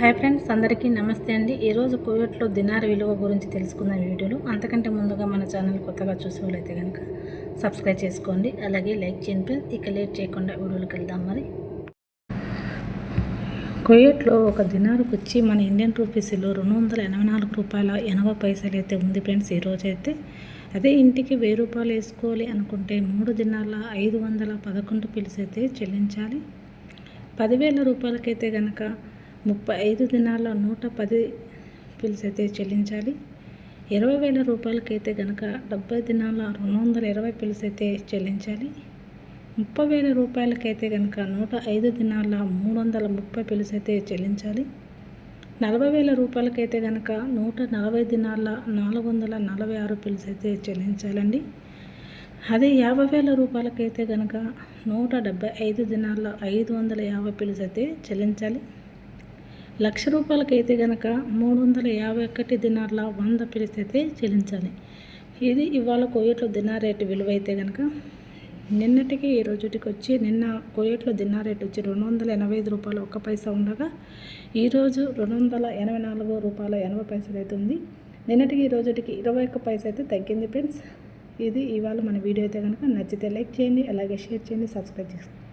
Hi friends అందరికీ నమస్తే అండి. ఈరోజు కోవిడ్లో దినార్ విలువ గురించి తెలుసుకున్న వీడియోలు వీడియోలో. అంతకంటే ముందుగా మన ఛానల్ కొత్తగా చూసే వాళ్ళైతే కనుక సబ్స్క్రైబ్ చేసుకోండి. అలాగే లైక్ చేయండి ఫ్రెండ్స్. ఇక లేట్ చేయకుండా వీడియోలోకి వెళ్దాం మరి. కువైట్లో ఒక దినారుకు వచ్చి మన ఇండియన్ రూపీస్లో రెండు వందల ఎనభై నాలుగు రూపాయల ఎనభై పైసలు అయితే ఉంది ఫ్రెండ్స్ ఈరోజు అయితే అదే ఇంటికి వెయ్యి రూపాయలు వేసుకోవాలి అనుకుంటే మూడు దినాల ఐదు వందల పదకొండు పిల్స్ అయితే చెల్లించాలి. పదివేల రూపాయలకైతే కనుక ముప్పై ఐదు దినాల్లో నూట పది పిల్స్ అయితే చెల్లించాలి. ఇరవై వేల రూపాయలకైతే కనుక డెబ్బై దినాల రెండు వందల ఇరవై పిల్స్ అయితే చెల్లించాలి. ముప్పై వేల రూపాయలకైతే కనుక నూట ఐదు దినాల మూడు వందల ముప్పై పిల్స్ అయితే చెల్లించాలి. నలభై వేల రూపాయలకైతే కనుక నూట నలభై దినాల నాలుగు వందల నలభై ఆరు పిల్స్ అయితే చెల్లించాలండి. అదే యాభై వేల రూపాయలకైతే కనుక నూట డెబ్బై ఐదు దినాల్లో ఐదు వందల యాభై పిల్స్ అయితే చెల్లించాలి. లక్ష రూపాయలకైతే కనుక మూడు వందల యాభై ఒకటి దినార్ల వంద పిలిస్తే అయితే చెల్లించాలి. ఇది ఇవాళ కోయట్లో దినార్ రేటు విలువ అయితే కనుక నిన్నటికి ఈ రోజుటికి వచ్చి నిన్న కోయేట్లో దినార్ రేటు వచ్చి రెండు వందల ఎనభై ఐదు రూపాయలు ఒక్క పైసా ఉండగా ఈరోజు రెండు వందల ఎనభై నాలుగు రూపాయల ఎనభై పైసలు అయితే ఉంది. నిన్నటికి ఈ రోజుటికి ఇరవై ఒక్క పైస అయితే తగ్గింది ఫ్రెండ్స్. ఇది ఇవాళ మన వీడియో అయితే కనుక నచ్చితే లైక్ చేయండి అలాగే షేర్ చేయండి సబ్స్క్రైబ్ చేసుకోండి.